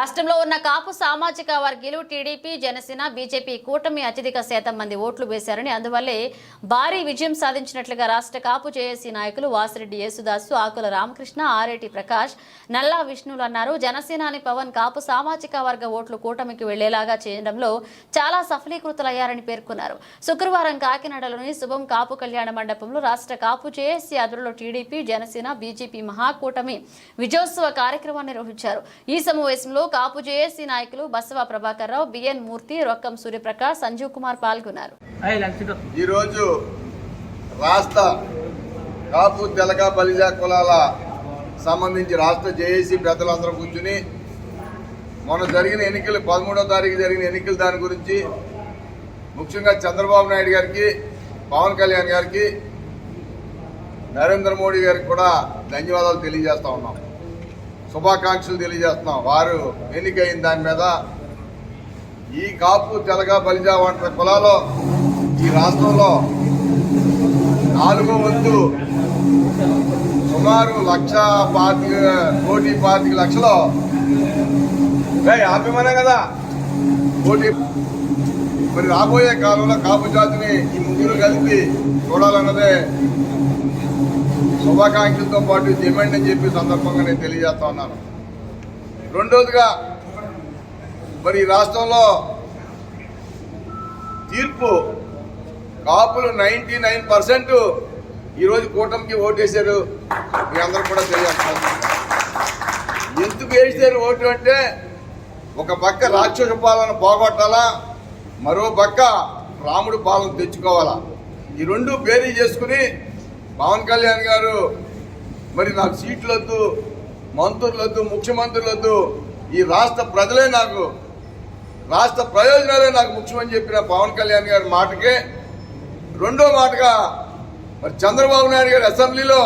రాష్ట్రంలో ఉన్న కాపు సామాజిక వర్గీయులు టీడీపీ జనసేన బీజేపీ కూటమి అత్యధిక శాతం మంది ఓట్లు వేశారని అందువల్లే భారీ విజయం సాధించినట్లుగా రాష్ట్ర కాపు జేఏసీ నాయకులు వాసిరెడ్డి యేసుదాసు ఆకుల రామకృష్ణ ఆరేటి ప్రకాష్ నల్లా విష్ణులు అన్నారు. జనసేనాని పవన్ కాపు సామాజిక వర్గ ఓట్లు కూటమికి వెళ్ళేలాగా చేయడంలో చాలా సఫలీకృతులయ్యారని పేర్కొన్నారు. శుక్రవారం కాకినాడలోని శుభం కాపు కళ్యాణ మండపంలో రాష్ట్ర కాపు జేఏసీ అదురులో టీడీపీ జనసేన బీజేపీ మహాకూటమి విజయోత్సవ కార్యక్రమాన్ని నిర్వహించారు. ఈ సమావేశంలో కాపు జేఏసీ నాయకులు బసవ ప్రభాకర్ రావు బిఎన్ మూర్తి రొక్కం సూర్యప్రకాష్ సంజీవ్ కుమార్ పాల్గొన్నారు. ఈరోజు రాష్ట్ర కాపు తెలక బలిజా కులాల సంబంధించి రాష్ట్ర జేఏసీ పెద్దలందరూ కూర్చుని మొన్న జరిగిన ఎన్నికలు పదమూడో తారీఖు జరిగిన ఎన్నికల దాని గురించి ముఖ్యంగా చంద్రబాబు నాయుడు గారికి పవన్ కళ్యాణ్ గారికి నరేంద్ర మోడీ గారికి కూడా ధన్యవాదాలు తెలియజేస్తా ఉన్నాం. శుభాకాంక్షలు తెలియజేస్తున్నాం. వారు ఎన్నికైన దాని మీద ఈ కాపు తెలగ బలిజా వంటి కులాలో ఈ రాష్ట్రంలో నాలుగో వంతు సుమారు లక్ష పాతిక కోటి పాతిక లక్షలు. అభిమానం కదా. కోటి మరి రాబోయే కాలంలో కాపు జాతిని ఈ ముగ్గురు కలిపి చూడాలన్నదే శుభాకాంక్షలతో పాటు డిమాండ్ అని చెప్పి సందర్భంగా నేను తెలియజేస్తా ఉన్నాను. రెండోదిగా మరి ఈ రాష్ట్రంలో తీర్పు కాపులు నైంటీ నైన్ పర్సెంట్ ఈరోజు కూటమికి ఓటేశారు. మీ అందరూ కూడా తెలియజేస్తారు ఎందుకు వేసారు ఓటు అంటే ఒక పక్క రాక్షస పాలన పోగొట్టాలా మరో పక్క రాముడు పాలన తెచ్చుకోవాలా? ఈ రెండు బేరీ చేసుకుని పవన్ కళ్యాణ్ గారు మరి నాకు సీట్లు వద్దు మంత్రులు వద్దు వద్దు ఈ రాష్ట్ర ప్రజలే నాకు రాష్ట్ర ప్రయోజనాలే నాకు ముఖ్యమని చెప్పిన పవన్ కళ్యాణ్ గారి మాటకే రెండో మాటగా మరి చంద్రబాబు నాయుడు గారు అసెంబ్లీలో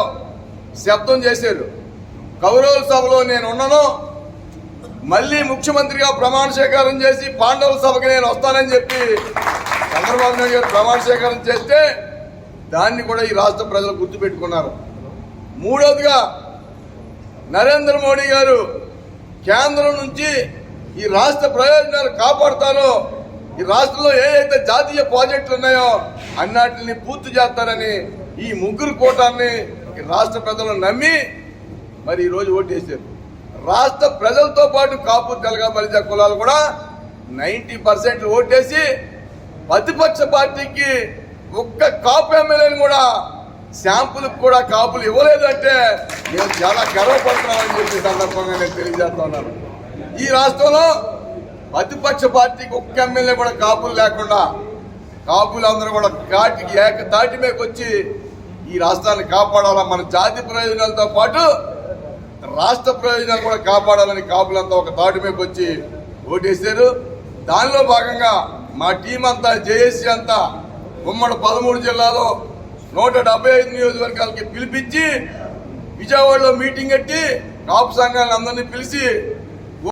శబ్దం చేశారు. కౌరవ సభలో నేను ఉన్నాను మళ్ళీ ముఖ్యమంత్రిగా ప్రమాణ స్వీకారం చేసి పాండవుల సభకి నేను వస్తానని చెప్పి చంద్రబాబు నాయుడు గారు ప్రమాణ స్వీకారం చేస్తే దాన్ని కూడా ఈ రాష్ట్ర ప్రజలు గుర్తుపెట్టుకున్నారు. మూడవదిగా నరేంద్ర మోడీ గారు కేంద్రం నుంచి ఈ రాష్ట్ర ప్రయోజనాలు కాపాడుతారో ఈ రాష్ట్రంలో ఏదైతే జాతీయ ప్రాజెక్టులు ఉన్నాయో అన్నిటిని పూర్తి చేస్తారని ఈ ముగ్గురు కోటాన్ని రాష్ట్ర ప్రజలు నమ్మి మరి ఈరోజు ఓటేశారు రాష్ట్ర ప్రజలతో పాటు కాపు తెలగ బలిజ కులాలు కూడా నైంటీ పర్సెంట్ ఓటేసి ప్రతిపక్ష పార్టీకి ఒక్క కాపు ఎమ్మెల్యేని కూడా శాంపుల్ కూడా కాపులు ఇవ్వలేదంటే మేము చాలా గర్వపడుతున్నామని చెప్పి సందర్భంగా నేను తెలియజేస్తున్నాను ఈ రాష్ట్రంలో ప్రతిపక్ష పార్టీకి ఒక్క ఎమ్మెల్యే కూడా కాపులు లేకుండా కాపులందరూ కూడా ఘాటికి ఏక తాటి మీదకి వచ్చి ఈ రాష్ట్రాన్ని కాపాడాలా? మన జాతి ప్రయోజనాలతో పాటు రాష్ట్ర ప్రయోజనాలు కూడా కాపాడాలని కాపులంతా ఒక తాటి మీదకి వచ్చి ఓటేశారు. దానిలో భాగంగా మా టీం అంతా జేఏసీ అంతా ఉమ్మడి పదమూడు జిల్లాలో నూట డెబ్బై ఐదు నియోజకవర్గాలకి పిలిపించి విజయవాడలో మీటింగ్ కట్టి కాపు సంఘాలను అందరినీ పిలిచి